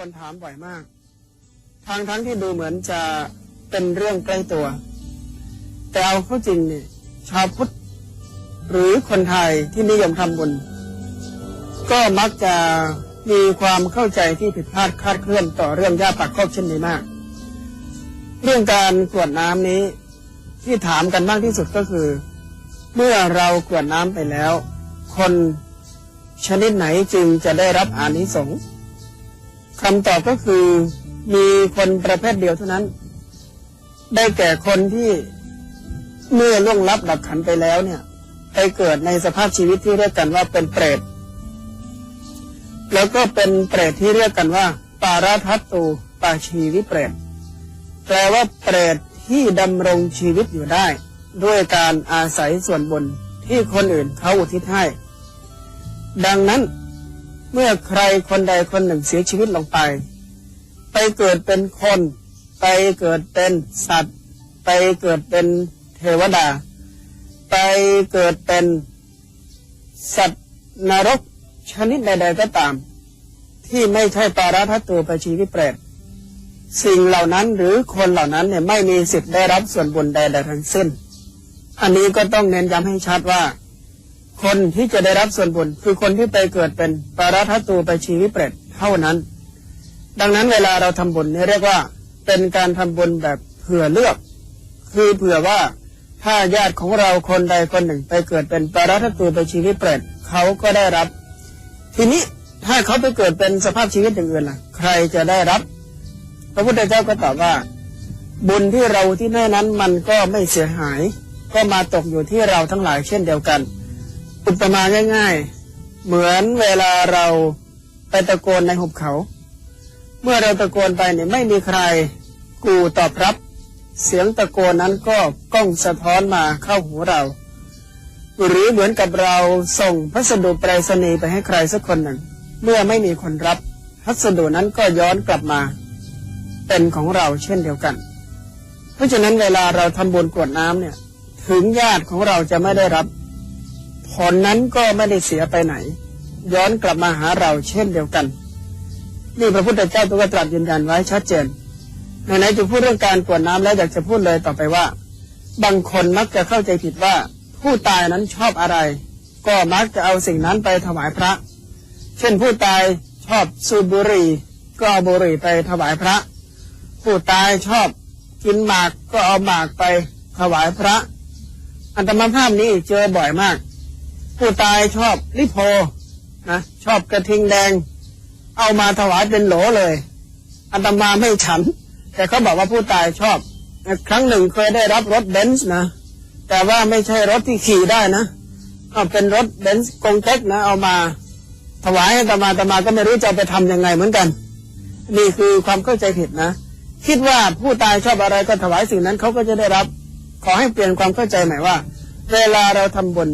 คนถามบ่อยมาก ทางทั้งที่ดูเหมือนจะเป็นเรื่องใกล้ตัว แต่เอาเข้าจริงเนี่ยชาวพุทธหรือคนไทยที่นิยมทำบุญ ก็มักจะมีความเข้าใจที่ผิดพลาดคลาดเคลื่อนต่อเรื่องยาปักคอกเช่นนี้มาก เรื่องการกรวดน้ำนี้ที่ถามกันมากที่สุดก็คือ เมื่อเรากรวดน้ำไปแล้ว คนชนิดไหนจึงจะได้รับอานิสงส์ คำตอบก็คือมีคนประเภทเดียวเท่านั้น ได้แก่คนที่เมื่อล่วงลับดับขันไปแล้วเนี่ยไปเกิดในสภาพชีวิตที่เรียกกันว่าเป็นเปรต แล้วก็เป็นเปรตที่เรียกกันว่า ปาราทัตตูปาชีวิเปรต แปลว่าเปรตที่ดำรงชีวิตอยู่ได้ ด้วยการอาศัยส่วนบุญที่คนอื่นเขาอุทิศให้ ดังนั้น เมื่อใครคนใดคนหนึ่งเสียชีวิตลงไป ไปเกิดเป็นคน ไปเกิดเป็นสัตว์ ไปเกิดเป็นเทวดา ไปเกิดเป็นสัตว์นรกชนิดใด ๆ ก็ตาม ที่ไม่ใช่ปาราทัตตูปชีวิเปรตสิ่งเหล่านั้นหรือคนเหล่านั้นเนี่ยไม่มีสิทธิ์ได้รับส่วนบุญใดๆทั้งสิ้น อันนี้ก็ต้องเน้นย้ำให้ชัดว่า คนที่จะได้รับส่วนบุญคือคนที่ไปเกิดเป็นปาราทัตตูไปชีวิตเปรตเท่านั้น ดังนั้นเวลาเราทำบุญเนี่ยเรียกว่า เป็นการทำบุญแบบเผื่อเลือก คือเผื่อว่าถ้าญาติของเราคนใดคนหนึ่งไปเกิดเป็นปาราทัตตูไปชีวิตเปรตเขาก็ได้รับ ทีนี้ถ้าเขาไปเกิดเป็นสภาพชีวิตอย่างอื่นล่ะ ใครจะได้รับ พระพุทธเจ้าก็ตอบว่า บุญที่เราที่แน่นั้นมันก็ไม่เสียหาย ก็มาตกอยู่ที่เราทั้งหลายเช่นเดียวกัน อุปมาง่ายๆ เหมือนเวลาเราไปตะโกนในหุบเขา เมื่อเราตะโกนไปเนี่ยไม่มีใครกูตอบรับ เสียงตะโกนนั้นก็ก้องสะท้อนมาเข้าหูเรา หรือเหมือนกับเราส่งพัสดุไปรษณีย์ไปให้ใครสักคนหนึ่ง เมื่อไม่มีคนรับพัสดุนั้นก็ย้อนกลับมา เป็นของเราเช่นเดียวกัน เพราะฉะนั้นเวลาเราทำบุญกวดน้ำเนี่ย ถึงญาติของเราจะไม่ได้รับ ผลนั้นก็ไม่ได้เสียไปไหน ย้อนกลับมาหาเราเช่นเดียวกัน นี่พระพุทธเจ้าตัวตรัสยืนยันไว้ชัดเจนในไหนๆจะพูดเรื่องการกวดน้ำแล้วอยากจะพูดเลยต่อไปว่า บางคนมักจะเข้าใจผิดว่า ผู้ตายนั้นชอบอะไร ก็มักจะเอาสิ่งนั้นไปถวายพระ เช่นผู้ตายชอบสูบบุหรี่ก็เอาบุหรี่ไปถวายพระ ผู้ตายชอบกินหมากก็เอาหมากไปถวายพระ อันตรมภาพนี้เจอบ่อยมาก ผู้ตายชอบลิโพนะชอบกระทิงแดง เอามาถวายเป็นโหลเลยอัตมาไม่ฉัน แต่เขาบอกว่าผู้ตายชอบ ครั้งหนึ่งเคยได้รับรถเบนซ์นะ แต่ว่าไม่ใช่รถที่ขี่ได้นะเอาเป็นรถเบนซ์กงเต็กนะ เอามาถวายให้ตมาตมาก็ไม่รู้จะไปทำยังไงเหมือนกัน นี่คือความเข้าใจผิดนะ คิดว่าผู้ตายชอบอะไรก็ถวายสิ่งนั้นเขาก็จะได้รับ ขอให้เปลี่ยนความเข้าใจใหม่ว่า เวลาเราทำบุญ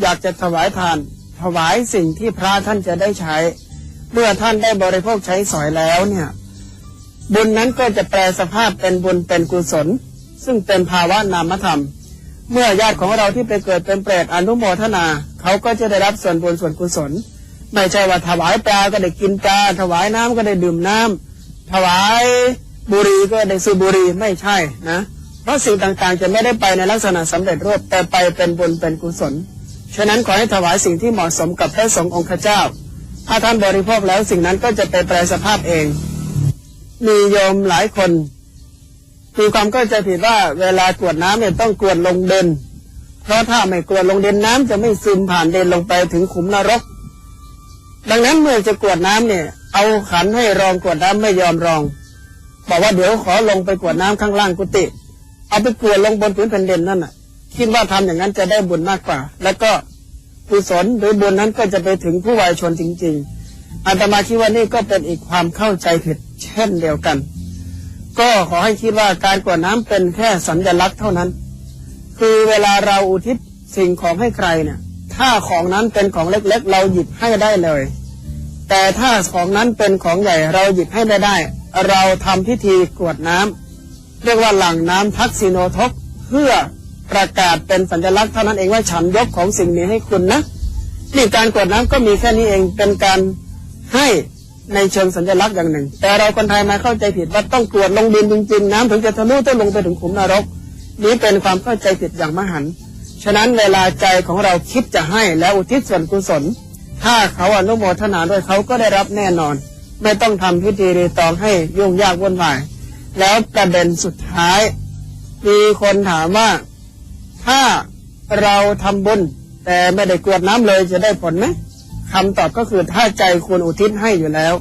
อยากจะถวายทาน ถวายสิ่งที่พระท่านจะได้ใช้ เมื่อท่านได้บริโภคใช้สอยแล้วเนี่ย บุญนั้นก็จะแปลสภาพเป็นบุญเป็นกุศล ซึ่งเป็นภาวะนามธรรม เมื่อญาติของเราที่ไปเกิดเป็นเปรตอนุโมทนา เขาก็จะได้รับส่วนบุญส่วนกุศล ไม่ใช่ว่าถวายปลาก็ได้กินปลาถวายน้ำก็ได้ดื่มน้ำถวายบุรีก็ได้สูบบุรีไม่ใช่นะเพราะสิ่งต่างๆ จะไม่ได้ไปในลักษณะสำเร็จรูปแต่ไปเป็นบุญเป็นกุศล ฉะนั้นขอให้ถวายสิ่งที่เหมาะสมกับพระสงฆ์องค์เจ้า ถ้าท่านบริโภคแล้วสิ่งนั้นก็จะไปแปลสภาพเอง มีโยมหลายคนมีความเข้าใจผิดว่าเวลากวดน้ำเนี่ยต้องกวดลงเดิน เพราะถ้าไม่กวดลงเดินน้ำจะไม่ซึมผ่านเดินลงไปถึงขุมนรก ดังนั้นเมื่อจะกวดน้ำเนี่ย เอาขันให้รองกวดน้ำไม่ยอมรอง บอกว่าเดี๋ยวขอลงไปกวดน้ำข้างล่างกุฏิเอาไปกวดลงบนพื้นแผ่นดินนั่นน่ะ คิดว่าทำอย่างนั้นจะได้บุญมากกว่า แล้วก็กุศลหรือบุญนั้นก็จะไปถึงผู้วายชนจริง ๆอาตมาคิดว่านี่ก็เป็นอีกความเข้าใจผิดเช่นเดียวกัน ก็ขอให้คิดว่าการกวดน้ำเป็นแค่สัญลักษณ์เท่านั้น คือเวลาเราอุทิศสิ่งของให้ใครเนี่ยถ้าของนั้นเป็นของเล็กๆ เราหยิบให้ได้เลย แต่ถ้าของนั้นเป็นของใหญ่เราหยิบให้ไม่ได้ เราทำพิธีกรวดน้ำเรียกว่าหลั่งน้ำทักษิโนทกเพื่อ ประกาศเป็นสัญลักษณ์เท่านั้นเองว่าฉันยกของสิ่งนี้ให้คุณนะนี่การกรวดน้ำก็มีแค่นี้เองเป็นการให้ในเชิงสัญลักษณ์อย่างหนึ่ง แต่เราคนไทยมาเข้าใจผิดว่าต้องกรวดลงดินจริงๆ น้ำถึงจะทะลุต้องลงไปถึงขุมนรก นี้เป็นความเข้าใจผิดอย่างมหันต์ฉะนั้นเวลาใจของเราคิดจะให้แล้วอุทิศส่วนกุศล ถ้าเขาอนุโมทนาด้วยเขาก็ได้รับแน่นอน ไม่ต้องทำพิธีรีตองให้ยุ่งยากวุ่นวายแล้วประเด็นสุดท้าย มีคนถามว่า ถ้าเราทำบุญแต่ไม่ได้กรวดน้ำเลยจะได้ผลไหมคำตอบก็คือถ้าใจคุณอุทิศให้อยู่แล้ว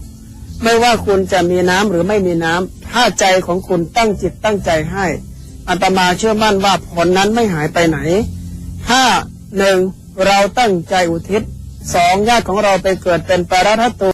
ไม่ว่าคุณจะมีน้ำหรือไม่มีน้ำถ้าใจของคุณตั้งจิตตั้งใจให้อาตมาเชื่อมั่นว่าผลนั้นไม่หายไปไหนถ้าหนึ่งเราตั้งใจอุทิศสองญาติของเราไปเกิดเป็นปารัตตุ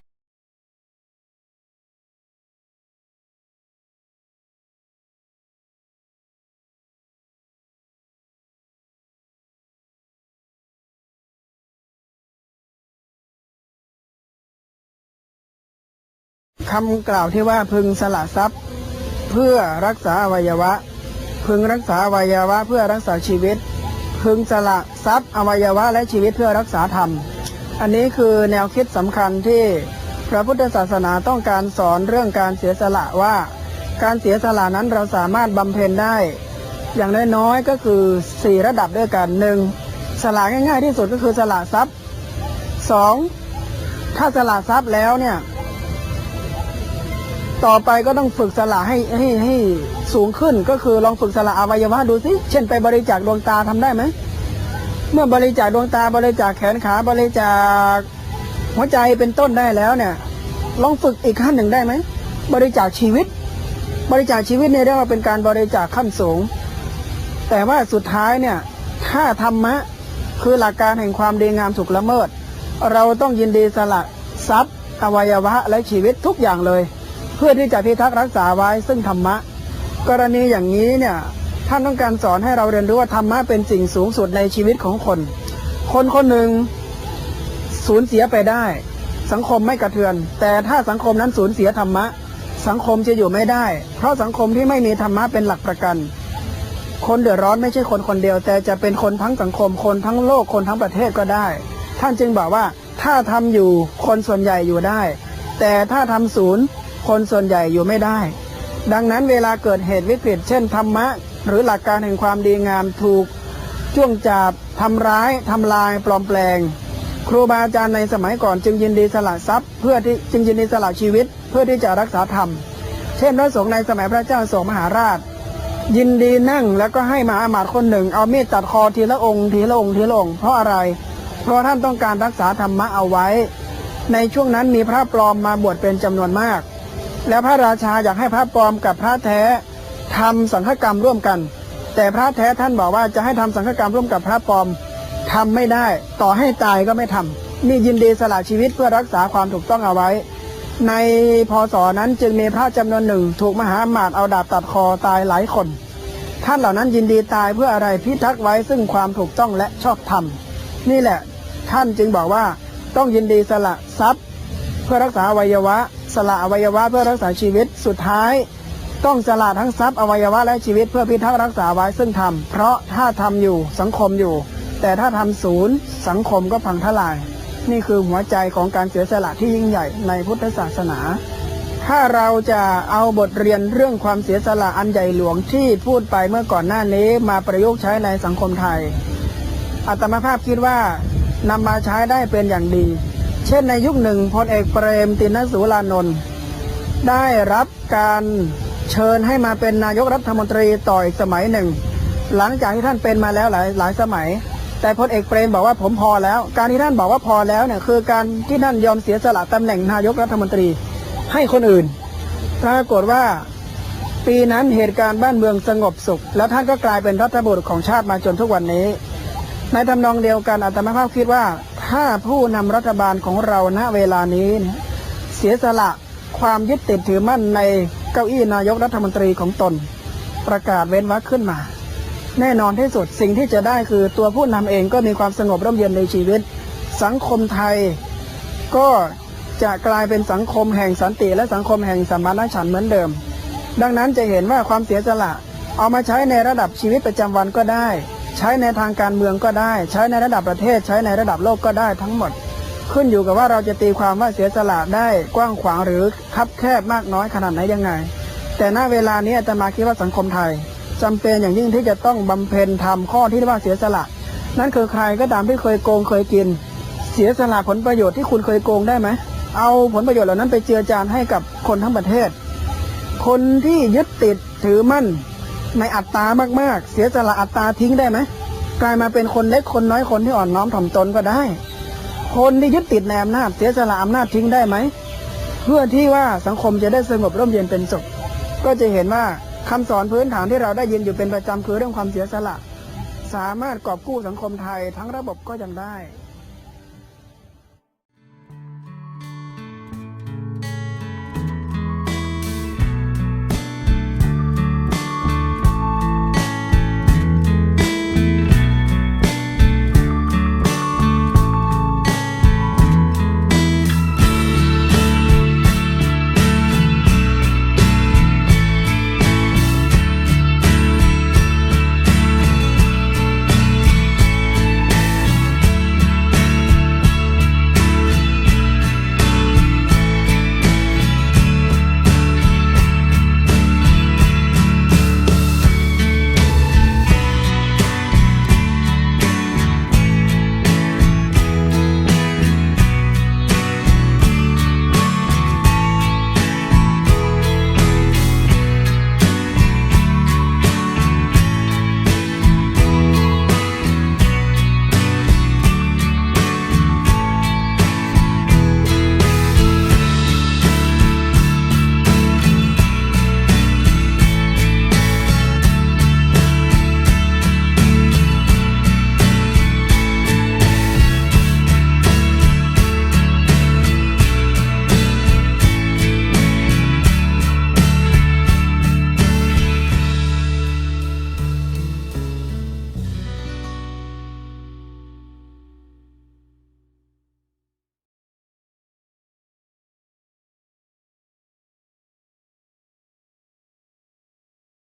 คำกล่าวที่ว่าพึงสละทรัพย์ เพื่อรักษาอวัยวะ พึงรักษาอวัยวะเพื่อรักษาชีวิต พึงสละทรัพย์อวัยวะและชีวิตเพื่อรักษาธรรม อันนี้คือแนวคิดสำคัญที่พระพุทธศาสนาต้องการสอนเรื่องการเสียสละว่า การเสียสละนั้นเราสามารถบำเพ็ญได้ อย่างน้อยๆก็คือ 4 ระดับด้วยกันหนึ่งสละง่ายๆที่สุดก็คือสละทรัพย์สองถ้าสละทรัพย์แล้วเนี่ย ต่อไปก็ต้องฝึกสละให้ให้ให้สูงขึ้นก็คือลองฝึกสละอวัยวะดูสิเช่นไปบริจาคดวงตาทำได้ไหมเมื่อบริจาคดวงตาบริจาคแขนขาบริจาคหัวใจเป็นต้นได้แล้วเนี่ย ลองฝึกอีกขั้นหนึ่งได้ไหมบริจาคชีวิต บริจาคชีวิตเนี่ยเรียกว่าเป็นการบริจาคขั้นสูง แต่ว่าสุดท้ายเนี่ยถ้าธรรมะคือหลักการแห่งความดีงามถูกละเมิด เราต้องยินดีสละทรัพย์อวัยวะและชีวิตทุกอย่างเลย พื่อที่จะพิทักษ์รักษาไว้ซึ่งธรรมะ กรณีอย่างนี้เนี่ยท่านต้องการสอนให้เราเรียนรู้ว่าธรรมะเป็นสิ่งสูงสุดในชีวิตของคน คนคนหนึ่งสูญเสียไปได้ สังคมไม่กระเทือน แต่ถ้าสังคมนั้นสูญเสียธรรมะ สังคมจะอยู่ไม่ได้ เพราะสังคมที่ไม่มีธรรมะเป็นหลักประกัน คนเดือดร้อนไม่ใช่คนคนเดียว แต่จะเป็นคนทั้งสังคม คนทั้งโลกคนทั้งประเทศก็ได้ ท่านจึงบอกว่าถ้าทำอยู่คนส่วนใหญ่อยู่ได้ แต่ถ้าทำศูนย์ คนส่วนใหญ่อยู่ไม่ได้ ดังนั้นเวลาเกิดเหตุวิกฤต เช่นธรรมะ หรือหลักการแห่งความดีงามถูกจ้วงจับทำร้ายทำลายปลอมแปลง ครูบาอาจารย์ในสมัยก่อนจึงยินดีสละทรัพย์ เพื่อที่จึงยินดีสละชีวิต เพื่อที่จะรักษาธรรม เช่นพระสงฆ์ในสมัยพระเจ้าโศกมหาราช ยินดีนั่งแล้วก็ให้มาอามาตย์คนหนึ่ง เอามีดตัดคอทีละองค์ทีละองค์ทีละองค์เพราะอะไร เพราะท่านต้องการรักษาธรรมะเอาไว้ ในช่วงนั้นมีพระปลอมมาบวชเป็นจำนวนมาก แล้วพระราชาอยากให้พระปลอมกับพระแท้ทำสังฆกรรมร่วมกัน แต่พระแท้ท่านบอกว่าจะให้ทำสังฆกรรมร่วมกับพระปลอมทำไม่ได้ ต่อให้ตายก็ไม่ทำนี่ยินดีสละชีวิตเพื่อรักษาความถูกต้องเอาไว้ ในพศนั้นจึงมีพระจำนวนหนึ่งถูกมหาอมาตย์เอาดาบตัดคอตายหลายคน ท่านเหล่านั้นยินดีตายเพื่ออะไรพิทักษ์ไว้ซึ่งความถูกต้องและชอบธรรมนี่แหละท่านจึงบอกว่าต้องยินดีสละทรัพย์ พื่อรักษาอวัยวะ สละอวัยวะเพื่อรักษาชีวิต สุดท้าย ต้องสละทั้งทรัพย์อวัยวะและชีวิตเพื่อพิทักษ์รักษาไว้ซึ่งธรรมเพราะถ้าทำอยู่สังคมอยู่ แต่ถ้าทำศูนย์ สังคมก็พังทลาย นี่คือหัวใจของการเสียสละที่ยิ่งใหญ่ในพุทธศาสนา ถ้าเราจะเอาบทเรียนเรื่องความเสียสละอันใหญ่หลวงที่พูดไปเมื่อก่อนหน้านี้มาประยุกต์ใช้ในสังคมไทยอาตมาภาพคิดว่านำมาใช้ได้เป็นอย่างดี เช่นในยุคหนึ่งพลเอกเปรมตินสุรานนท์ได้รับการเชิญให้มาเป็นนายกรัฐมนตรีต่ออีกสมัยหนึ่ง หลังจากที่ท่านเป็นมาแล้วหลายหลายสมัย แต่พลเอกเปรมบอกว่าผมพอแล้ว การที่ท่านบอกว่าพอแล้วเนี่ยคือการที่ท่านยอมเสียสละตำแหน่งนายกรัฐมนตรีให้คนอื่นปรากฏว่าปีนั้นเหตุการณ์บ้านเมืองสงบสุข แล้วท่านก็กลายเป็นรัฐบุตรของชาติมาจนทุกวันนี้ ในทำนองเดียวกันอาตมาภาพคิดว่า ถ้าผู้นำรัฐบาลของเราณเวลานี้เสียสละความยึดติดถือมั่นในเก้าอี้นายกรัฐมนตรีของตน ประกาศเว้นวรรคขึ้นมา แน่นอนที่สุดสิ่งที่จะได้คือตัวผู้นำเองก็มีความสงบร่มเย็นในชีวิต สังคมไทย ก็จะกลายเป็นสังคมแห่งสันติ และสังคมแห่งสมานฉันท์เหมือนเดิม ดังนั้นจะเห็นว่าความเสียสละเอามาใช้ในระดับชีวิตประจำวันก็ได้ ใช้ในทางการเมืองก็ได้ ใช้ในระดับประเทศ ใช้ในระดับโลกก็ได้ทั้งหมด ขึ้นอยู่กับว่าเราจะตีความว่าเสียสละได้กว้างขวางหรือคับแคบมากน้อยขนาดไหนยังไง แต่ณเวลานี้อาตมาคิดว่าสังคมไทยจำเป็นอย่างยิ่งที่จะต้องบำเพ็ญทำข้อที่เรียกว่าเสียสละ นั่นคือใครก็ตามที่เคยโกงเคยกิน เสียสละผลประโยชน์ที่คุณเคยโกงได้ไหมเอาผลประโยชน์เหล่านั้นไปเจือจานให้กับคนทั้งประเทศ คนที่ยึดติดถือมั่น ในอัตตามากๆ เสียสละอัตตาทิ้งได้ไหมกลายมาเป็นคนเล็กคนน้อยคนที่อ่อนน้อมถ่อมตนก็ได้ คนที่ยึดติดในอำนาจเสียสละอำนาจทิ้งได้ไหมเพื่อที่ว่าสังคมจะได้สงบร่มเย็นเป็นสุขก็จะเห็นว่าคำสอนพื้นฐานที่เราได้ยินอยู่เป็นประจำคือเรื่องความเสียสละ สามารถกอบกู้สังคมไทยทั้งระบบก็ยังได้